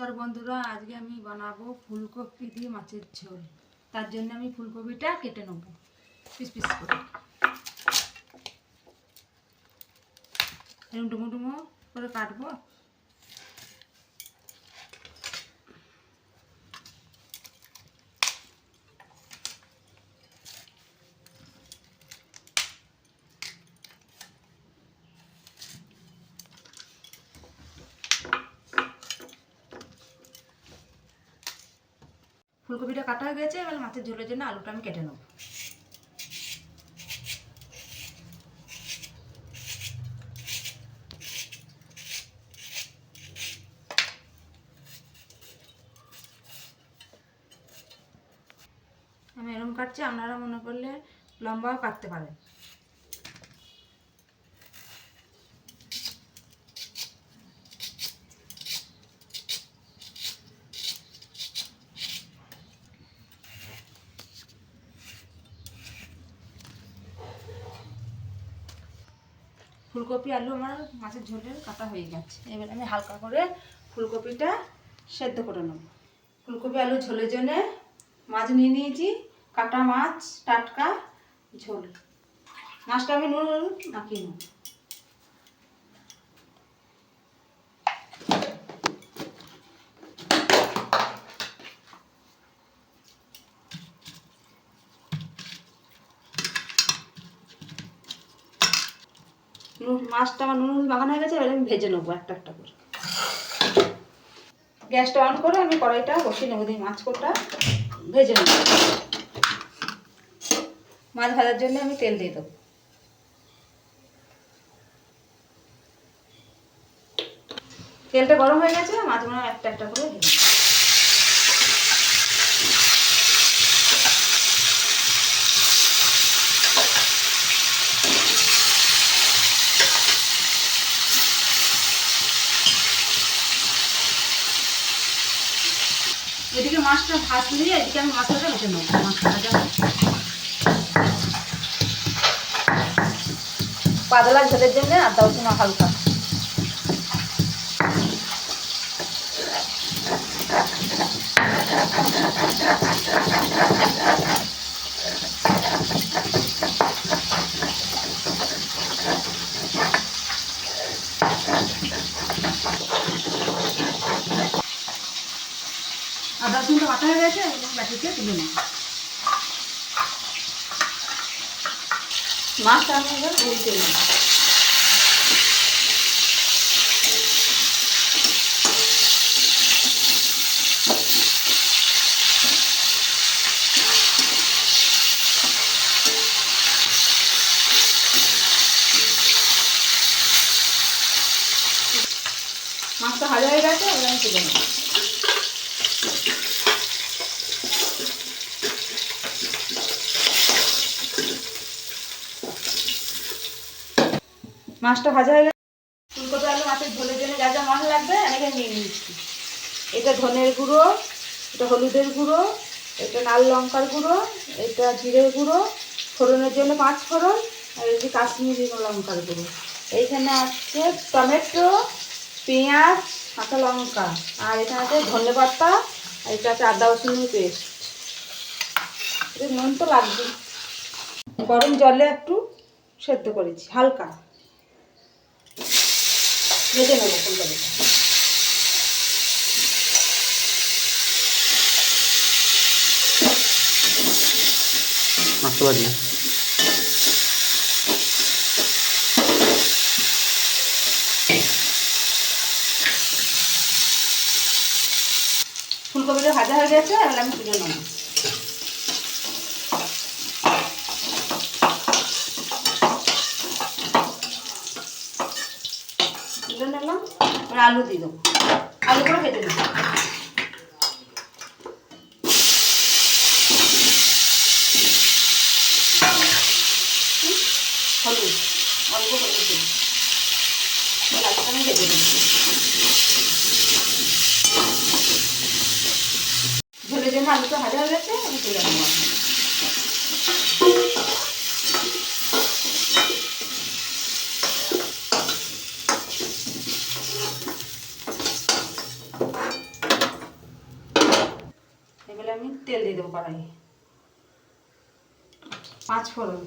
নমস্কার বন্ধুরা, আজকে আমি বানাবো ফুলকপি দিয়ে মাছের ঝোল। তার জন্য আমি ফুলকপিটা কেটে নেব, পিস পিস করে। এরকম ডুমো ডুমো করে কাটবো। ফুলকপিটা কাটা হয়ে গেছে, এবার মাছের ঝোলের জন্য আলুটা আমি কেটে নেব। আমি এরম কাটছি, আপনারা মনে করলে লম্বাও কাটতে পারেন। ফুলকপি, আলু আমার মাছের ঝোলের কাটা হয়ে গেছে। এবার আমি হালকা করে ফুলকপিটা সেদ্ধ করে নেব। ফুলকপি, আলু ঝোলের জন্য মাছ নিয়ে নিয়েছি, কাটা মাছ, টাটকা ঝোল। মাছটা আমি নুন নাকি নেব। মাছটা আমার নুন মাখানো হয়ে গেছে, এবার আমি ভেজে নেব একটা একটা করে। গ্যাসটা অন করে আমি কড়াইটা বসিয়ে নেব, দিয়ে মাছ কোটা ভেজে নেব। মাছ ভাজার জন্য আমি তেল দিয়ে দেবো। তেলটা গরম হয়ে গেছে, মাছগুলো একটা একটা করে ভেজে নেব। এদিকে মাছটা দিয়ে এদিকে আমি মশলাটা ভেজে নেব মাছটা ভাজা। পাতলা ঝোলের জন্য আদা রসুন হালকা আদা রসুনটা বাটা হয়ে গেছে বাটিতে তুলে নেব মাছটা আমি এবার উল্টে নেব মাছটা ভাজা হয়ে গেছে, এবার আমি তুলে নেব। মাছটা ভাজা হয়ে গেছে। ফুলকপি আলু মাছের ঝোলের জন্য যা যা মাছ লাগবে, আমি এখানে নিয়ে নিচ্ছি। এটা ধনের গুঁড়ো, এটা হলুদের গুঁড়ো, এটা লাল লঙ্কার গুঁড়ো, এটা জিরের গুঁড়ো, ফোড়নের জন্য পাঁচ ফোড়ন, আর এই যে কাশ্মীরি লঙ্কার গুঁড়ো। এইখানে আছে টমেটো, পেঁয়াজ কাঁচা লঙ্কা, আর এখানে আছে ধনে পাতা, আর এটা আছে আদা রসুনের পেস্ট। এটা নুন তো লাগবে গরম জলে একটু সেদ্ধ করেছি, হালকা। ভেজে নেব ফুলকপিটা ভাজি ফুলকপিটা ভাজা হয়ে গেছে এবার আমি তুলে নেব তুলে নিলাম এবার আলু দিয়ে দেবো। আলু করে ভেজে দেবো হলুদ, অল্প হলুদ দেবো। আলুটা আমি ভেজে দেবো ঝোলের জন্য আলুটা ভাজা হয়ে গেছে, আমি তুলে নেব আমি তেল দিয়ে দেবো কড়াই পাঁচ ফোড়ন।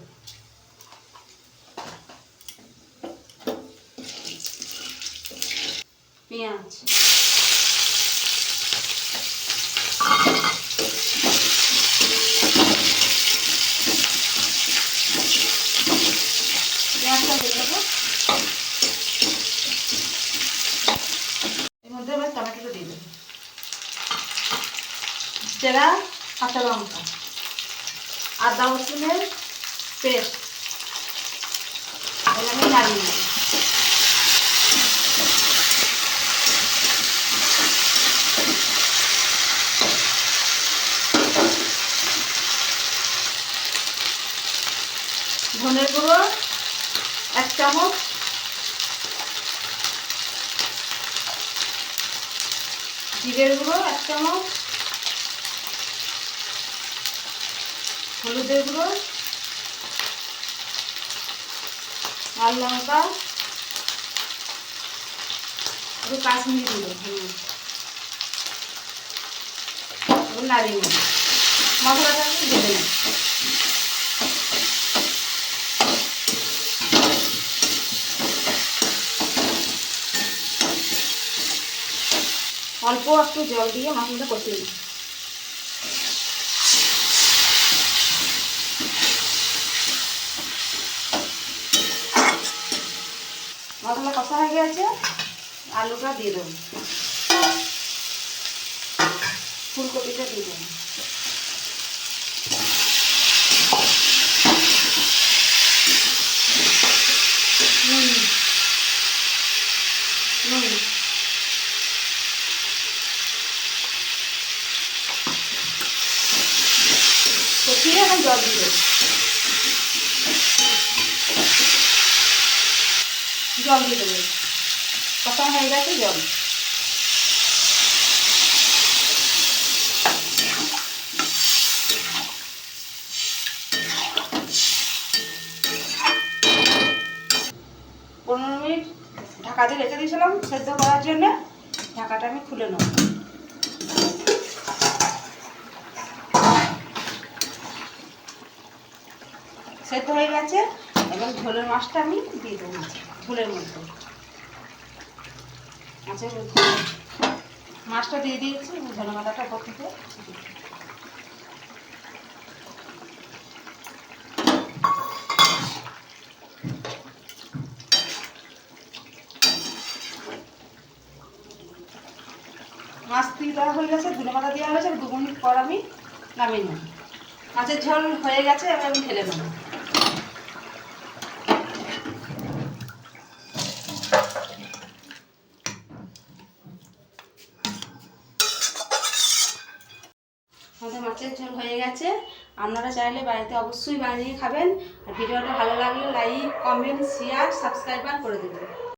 পেঁয়াজ পেঁয়াজটা দিয়ে দেবো এর মধ্যে এবার টমেটোটা দিয়ে দেবো চেরা, কাঁচা লঙ্কা। আদা, রসুনের পেস্ট। আমি নাড়িয়ে নেব। ধনের গুঁড়ো, এক চামচ। জিরের গুঁড়ো, এক চামচ। হলুদের গুঁড়ো, লাল লঙ্কা, একটু কাশ্মীরি গুঁড়ো, হুম। নাড়িয়ে নেব মশলাটা আমি দিয়ে দেবেন অল্প একটু জল দিয়ে মশলাটা কষিয়ে দিই হয়ে গেছে আলুটা দিয়ে দেবো। ফুলকপিটা দিয়ে দেবো। এখন জল দিয়ে জল দিয়ে দেবো। কষা হয়ে গেছে জল। পনেরো মিনিট ঢাকা দিয়ে রেখে দিয়েছিলাম সেদ্ধ করার জন্য। ঢাকাটা আমি খুলে নেব। সেদ্ধ হয়ে গেছে, এবার ঝোলের মাছটা আমি দিয়ে দেবো। ঝোলের মধ্যে। মাছের মাছটা দিয়ে দিয়েছি ঝোলের মাথাটা উপর থেকে। মাছ দেওয়া হয়ে গেছে ধনে দেওয়া হয়েছে দু মিনিট পর আমি নামিয়ে নেব। মাছের ঝোল হয়ে গেছে, এবার আমি ঢেলে নেব আমাদের মাছের হয়ে আপনারা চাইলে বাড়িতে অবশ্যই বানিয়ে খাবেন। আর ভিডিওটা ভালো লাগলে লাইক কমেন্ট শেয়ার সাবস্ক্রাইবার করে দেবেন।